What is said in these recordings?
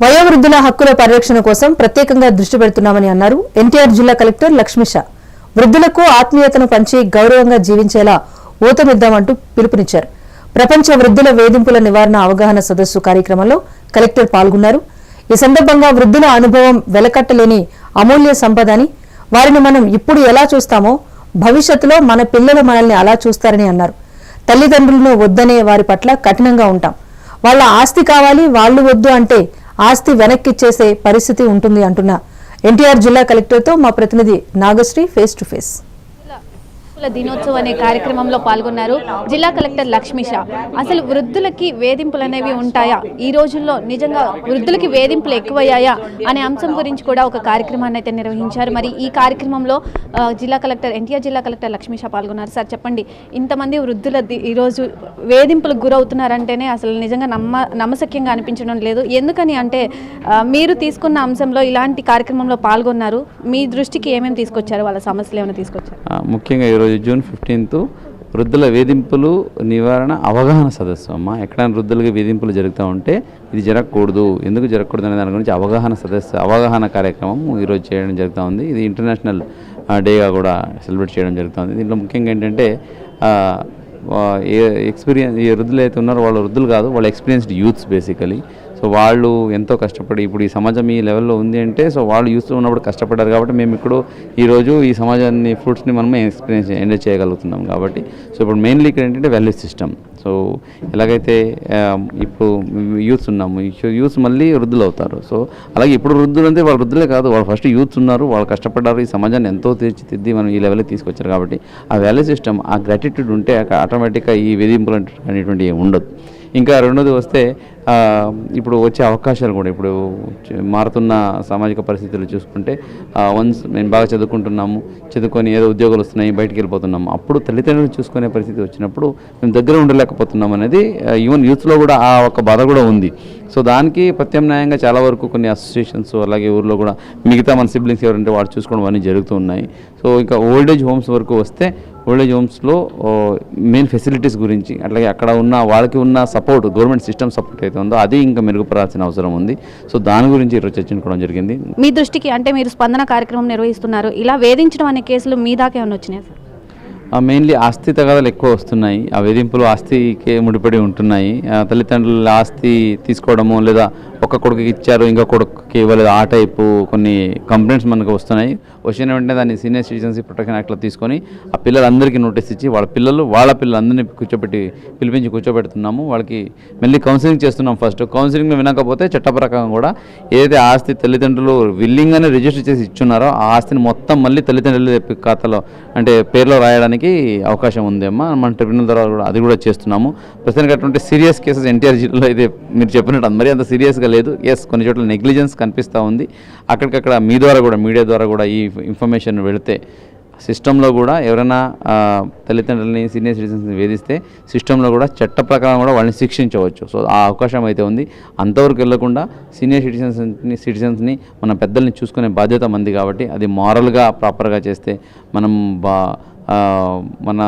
వయోవృద్ధుల హక్కుల పరిరక్షణ కోసం ప్రత్యేకంగా దృష్టి పెడుతున్నామని అన్నారు ఎన్టీఆర్ జిల్లా కలెక్టర్ లక్ష్మిష వృద్ధులకు ఆత్మీయతను పంచి గౌరవంగా జీవించేలా ఊతమిద్దామంటూ పిలుపునిచ్చారు. ప్రపంచ వృద్ధుల వేధింపుల నివారణ అవగాహన సదస్సు కార్యక్రమంలో కలెక్టర్ పాల్గొన్నారు. ఈ సందర్భంగా వృద్ధుల అనుభవం వెలకట్టలేని అమూల్య సంపద అని వారిని మనం ఇప్పుడు ఎలా చూస్తామో భవిష్యత్తులో మన పిల్లలు మనల్ని అలా చూస్తారని అన్నారు. తల్లిదండ్రులను వద్దనే వారి పట్ల కఠినంగా ఉంటాం. వాళ్ళ ఆస్తి కావాలి వాళ్ళు వద్దు అంటే ఆస్తి వెనక్కిచ్చేసే పరిస్థితి ఉంటుంది అంటున్న. ఎన్టీఆర్ జిల్లా కలెక్టర్తో మా ప్రతినిధి నాగశ్రీ ఫేస్ టు ఫేస్ వృద్ధుల దినోత్సవం అనే కార్యక్రమంలో పాల్గొన్నారు జిల్లా కలెక్టర్ లక్ష్మీష అసలు వృద్ధులకి వేధింపులు అనేవి ఉంటాయా? ఈ రోజుల్లో నిజంగా వృద్ధులకి వేధింపులు ఎక్కువయ్యాయా? అనే అంశం గురించి కూడా ఒక కార్యక్రమాన్ని అయితే నిర్వహించారు. మరి ఈ కార్యక్రమంలో జిల్లా కలెక్టర్ ఎన్టీఆర్ జిల్లా కలెక్టర్ లక్ష్మీష పాల్గొన్నారు. సార్ చెప్పండి. ఇంతమంది వృద్ధుల ఈరోజు వేధింపులకు గురవుతున్నారంటేనే అసలు నిజంగా నమ్మ నమ్మశక్యంగా అనిపించడం లేదు. ఎందుకని అంటే మీరు తీసుకున్న అంశంలో ఇలాంటి కార్యక్రమంలో పాల్గొన్నారు. మీ దృష్టికి ఏమేమి తీసుకొచ్చారు? వాళ్ళ సమస్యలు ఏమైనా తీసుకొచ్చారు? ముఖ్యంగా ఈరోజు జూన్ ఫిఫ్టీన్త్ వృద్ధుల వేధింపులు నివారణ అవగాహన సదస్సు. అమ్మ ఎక్కడైనా వృద్ధులకి వేధింపులు జరుగుతూ ఉంటే ఇది జరగకూడదు. ఎందుకు జరగకూడదు అనే దాని గురించి అవగాహన సదస్సు అవగాహన కార్యక్రమం ఈరోజు చేయడం జరుగుతూ ఉంది. ఇది ఇంటర్నేషనల్ డేగా కూడా సెలబ్రేట్ చేయడం జరుగుతుంది దీంట్లో ముఖ్యంగా ఏంటంటే ఏ ఎక్స్పీరియన్స్ ఏ వృద్ధులు అయితే ఉన్నారో వాళ్ళు వృద్ధులు కాదు వాళ్ళు ఎక్స్పీరియన్స్డ్ యూత్స్ బేసికలీ. సో వాళ్ళు ఎంతో కష్టపడి ఇప్పుడు ఈ సమాజం ఈ లెవెల్లో ఉంది అంటే సో వాళ్ళు యూస్లో ఉన్నప్పుడు కష్టపడ్డారు కాబట్టి మేము ఇప్పుడు ఈరోజు ఈ సమాజాన్ని ఫ్రూట్స్ని మనమే ఎక్స్పీరియన్స్ ఎంజాయ్ చేయగలుగుతున్నాం కాబట్టి. సో ఇప్పుడు మెయిన్లీ ఇక్కడ ఏంటంటే వాల్యూ సిస్టమ్. సో ఎలాగైతే ఇప్పుడు యూత్స్ ఉన్నాము యూత్ మళ్ళీ వృద్ధులు అవుతారు సో అలాగే ఇప్పుడు వృద్ధులు అంటే వాళ్ళు వృద్ధులే కాదు వాళ్ళు ఫస్ట్ యూత్స్ ఉన్నారు వాళ్ళు కష్టపడ్డారు ఈ సమాజాన్ని ఎంతో తీర్చిదిద్ది మనం ఈ లెవెల్కి తీసుకొచ్చారు కాబట్టి. ఆ వాల్యూ సిస్టమ్ ఆ గ్రాటిట్యూడ్ ఉంటే ఆటోమేటిక్గా ఈ వేధింపులు అనేటువంటివి ఉండదు. ఇంకా రెండోది వస్తే ఇప్పుడు వచ్చే అవకాశాలు కూడా ఇప్పుడు మారుతున్న సామాజిక పరిస్థితులు చూసుకుంటే వన్స్ మేము బాగా చదువుకుంటున్నాము చదువుకొని ఏదో ఉద్యోగాలు వస్తున్నాయి బయటికి వెళ్ళిపోతున్నాము అప్పుడు తల్లిదండ్రులు చూసుకునే పరిస్థితి వచ్చినప్పుడు మేము దగ్గర ఉండలేకపోతున్నాం అనేది ఈవెన్ యూత్లో కూడా ఆ ఒక బాధ కూడా ఉంది. సో దానికి ప్రత్యామ్నాయంగా చాలా వరకు కొన్ని అసోసియేషన్స్ అలాగే ఊర్లో కూడా మిగతా మన సిబ్లింగ్స్ ఎవరంటే వాడు చూసుకోవడం అన్నీ జరుగుతూ ఉన్నాయి. సో ఇంకా ఓల్డేజ్ హోమ్స్ వరకు వస్తే ఓల్డేజ్ హోమ్స్లో మెయిన్ ఫెసిలిటీస్ గురించి అట్లాగే అక్కడ ఉన్న వాళ్ళకి ఉన్న సపోర్ట్ గవర్నమెంట్ సిస్టమ్ సపోర్ట్ అయితే ఉందో అది ఇంకా మెరుగుపడాల్సిన అవసరం ఉంది. సో దాని గురించి ఈరోజు చర్చించుకోవడం జరిగింది. మీ దృష్టికి అంటే మీరు స్పందన కార్యక్రమం నిర్వహిస్తున్నారు. ఇలా వేధించడం అనే కేసులు మీ దాకా ఏమైనా వచ్చినాయి సార్? మెయిన్లీ ఆస్తి తగాదాలు ఎక్కువ వస్తున్నాయి. ఆ వేధింపులు ఆస్తికి ముడిపడి ఉంటున్నాయి. తల్లిదండ్రుల ఆస్తి తీసుకోవడము లేదా ఒక కొడుకుకి ఇచ్చారు ఇంకో కొడుకుకి ఇవ్వలేదు. ఆ టైపు కొన్ని కంప్లైంట్స్ మనకు వస్తున్నాయి. వచ్చిన వెంటనే దాన్ని సీనియర్ సిటిజన్స్ ప్రొటెక్షన్ యాక్ట్లో తీసుకొని ఆ పిల్లలందరికీ నోటీస్ ఇచ్చి వాళ్ళ పిల్లలు వాళ్ళ పిల్లలందరినీ కూర్చోబెట్టి పిలిపించి కూర్చోబెడుతున్నాము. వాళ్ళకి మళ్ళీ కౌన్సిలింగ్ చేస్తున్నాం ఫస్ట్ కౌన్సిలింగ్ వినకపోతే చట్టప్రకారం కూడా ఏదైతే ఆస్తి తల్లిదండ్రులు విల్లింగ్గానే రిజిస్టర్ చేసి ఇచ్చున్నారో ఆ ఆస్తిని మొత్తం మళ్ళీ తల్లిదండ్రుల ఖాతాలో అంటే పేర్లో రాయడానికి అవకాశం ఉందేమ్మా మన ట్రిబ్యునల్ ద్వారా కూడా అది కూడా చేస్తున్నాము. ప్రస్తుతానికి అటువంటి సీరియస్ కేసెస్ ఎన్టీఆర్ జిల్లాలో అయితే మీరు చెప్పినట్టు మరి అంత సీరియస్గా లేదు. ఎస్ కొన్ని చోట్ల నెగ్లిజెన్స్ కనిపిస్తూ ఉంది. అక్కడికక్కడ మీ ద్వారా కూడా మీడియా ద్వారా కూడా ఈ ఇన్ఫర్మేషన్ వెళితే సిస్టంలో కూడా ఎవరైనా తల్లిదండ్రులని సీనియర్ సిటిజన్స్ని వేధిస్తే సిస్టంలో కూడా చట్ట ప్రకారం కూడా వాళ్ళని శిక్షించవచ్చు. సో ఆ అవకాశం అయితే ఉంది. అంతవరకు వెళ్ళకుండా సీనియర్ సిటిజన్స్ని సిటిజన్స్ని మన పెద్దల్ని చూసుకునే బాధ్యత మంది కాబట్టి అది మారల్గా ప్రాపర్గా చేస్తే మనం బా మన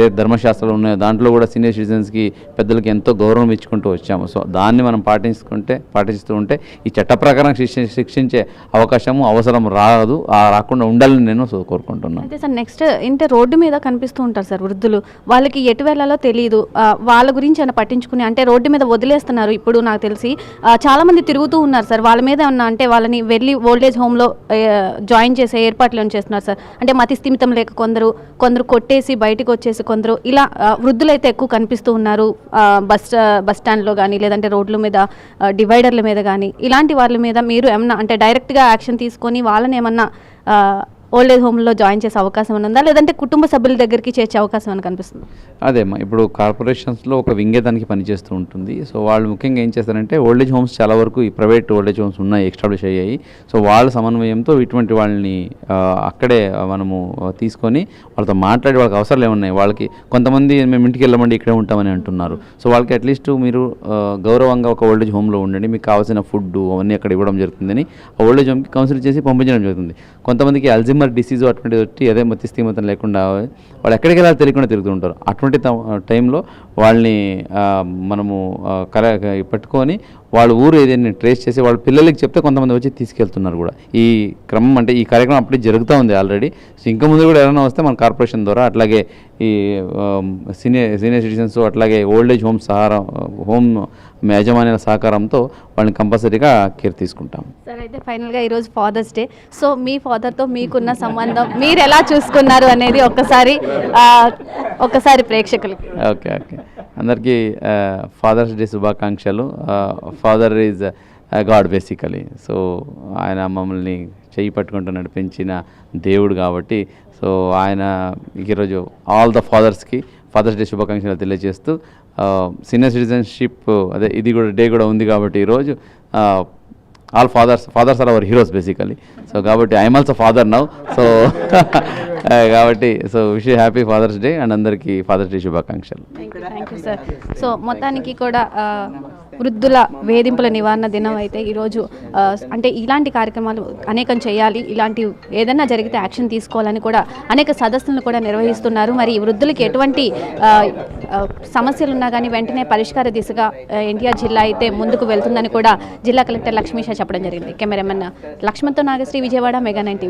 ఏ ధర్మశాస్త్రాలు ఉన్నాయో దాంట్లో కూడా సీనియర్ సిటిజన్స్కి పెద్దలకి ఎంతో గౌరవం ఇచ్చుకుంటూ వచ్చాము. సో దాన్ని మనం పాటించుకుంటే పాటిస్తూ ఉంటే ఈ చట్ట ప్రకారం శిక్షించే అవకాశము అవసరం రాదు. రాకుండా ఉండాలని నేను కోరుకుంటున్నాను. అంటే సార్. నెక్స్ట్ ఇంటే రోడ్డు మీద కనిపిస్తూ ఉంటారు సార్ వృద్ధులు. వాళ్ళకి ఎటు వెళ్ళాలో తెలియదు వాళ్ళ గురించి ఏమైనా పట్టించుకుని అంటే రోడ్డు మీద వదిలేస్తున్నారు. ఇప్పుడు నాకు తెలిసి చాలామంది తిరుగుతూ ఉన్నారు సార్. వాళ్ళ మీద ఏమన్నా అంటే వాళ్ళని వెళ్ళి ఓల్డేజ్ హోమ్లో జాయిన్ చేసే ఏర్పాట్లు చేస్తున్నారు సార్? అంటే మతి స్థిమితం లేక కొందరు కొందరు కొట్టేసి బయటకు వచ్చేసి కొందరు ఇలా వృద్ధులైతే ఎక్కువ కనిపిస్తూ ఉన్నారు. బస్ బస్ స్టాండ్లో కానీ లేదంటే రోడ్ల మీద డివైడర్ల మీద కానీ ఇలాంటి వాళ్ళ మీద మీరు ఏమన్నా అంటే డైరెక్ట్గా యాక్షన్ తీసుకొని వాళ్ళని ఏమన్నా ఓల్డ్ ఏజ్ హోమ్లో జాయిన్ చేసే అవకాశం ఉందా? లేదంటే కుటుంబ సభ్యుల దగ్గరికి చేర్చే అవకాశం అని కనిపిస్తుంది? అదేమ్మా ఇప్పుడు కార్పొరేషన్స్లో ఒక వింగే దానికి పనిచేస్తూ ఉంటుంది. సో వాళ్ళు ముఖ్యంగా ఏం చేస్తారంటే ఓల్డేజ్ హోమ్స్ చాలా వరకు ఈ ప్రైవేట్ ఏజ్ హోమ్స్ ఉన్నాయి ఎస్టాబ్లిష్ అయ్యాయి. సో వాళ్ళ సమన్వయంతో ఇటువంటి వాళ్ళని అక్కడే మనము తీసుకొని వాళ్ళతో మాట్లాడి వాళ్ళకి అవసరాలు ఏమున్నాయి? వాళ్ళకి కొంతమంది మేము ఇంటికి వెళ్ళమండి ఇక్కడే ఉంటామని అంటున్నారు. సో వాళ్ళకి అట్లీస్ట్ మీరు గౌరవంగా ఒక ఓల్డేజ్ హోమ్లో ఉండండి. మీకు కావాల్సిన ఫుడ్ అవన్నీ అక్కడ ఇవ్వడం జరుగుతుందని ఆ ఓల్డేజ్ హోమ్కి కౌన్సిల్ చేసి పంపించడం జరుగుతుంది. కొంతమందికి అల్జిమర్ డిసీజ్ అటువంటిది వచ్చి అదే మతి లేకుండా వాళ్ళు ఎక్కడికి వెళ్ళాలి తెలియకుండా తిరుగుతూ ఉంటారు. అటువంటి టైంలో వాళ్ళని మనము కర పెట్టుకొని వాళ్ళ ఊరు ఏదైనా ట్రేస్ చేసి వాళ్ళ పిల్లలకి చెప్తే కొంతమంది వచ్చి తీసుకెళ్తున్నారు కూడా. ఈ క్రమం అంటే ఈ కార్యక్రమం అప్పుడే జరుగుతూ ఉంది ఆల్రెడీ. సో ఇంకా ముందు కూడా ఎవరైనా వస్తే మన కార్పొరేషన్ ద్వారా అట్లాగే ఈ సీనియర్ సీనియర్ సిటిజన్స్ అట్లాగే ఓల్డ్ ఏజ్ హోమ్ సహారం హోమ్ యాజమాన్యాల సహకారంతో వాళ్ళని కంపల్సరీగా కేర్ తీసుకుంటాం. సార్ అయితే ఫైనల్గా ఈరోజు ఫాదర్స్ డే సో మీ ఫాదర్తో మీకున్న సంబంధం మీరు ఎలా చూసుకున్నారు అనేది ఒక్కసారి ఒక్కసారి ప్రేక్షకులకి. Okay okay. అందరికీ ఫాదర్స్ డే శుభాకాంక్షలు. Father is god basically so ఆయన మమ్మల్ని చెయ్యి పట్టుకుంటూ నడిపించిన దేవుడు కాబట్టి సో ఆయన ఈరోజు ఆల్ ద ఫాదర్స్కి ఫాదర్స్ డే శుభాకాంక్షలు తెలియజేస్తూ సీనియర్ సిటిజన్షిప్ అదే ఇది కూడా డే కూడా ఉంది కాబట్టి ఈరోజు all fathers fathers are our heroes basically so కాబట్టి I'm also father now so కాబట్టి so wish happy fathers day and అందరికీ ఫాదర్స్ డే శుభాకాంక్షలు. సో మొత్తానికి కూడా వృద్ధుల వేధింపుల నివారణ దినం అయితే ఈరోజు అంటే ఇలాంటి కార్యక్రమాలు అనేకం చేయాలి. ఇలాంటి ఏదైనా జరిగితే యాక్షన్ తీసుకోవాలని కూడా అనేక సదస్సులను కూడా నిర్వహిస్తున్నారు. మరి వృద్ధులకు వృద్ధులకి ఎటువంటి సమస్యలు ఉన్నా కానీ వెంటనే పరిష్కార దిశగా ఎన్టీఆర్ జిల్లా అయితే ముందుకు వెళ్తుందని కూడా జిల్లా కలెక్టర్ లక్ష్మీషా చెప్పడం జరిగింది. కెమెరామెన్ లక్ష్మణ్తో నాగశ్రీ విజయవాడ మెగా నైన్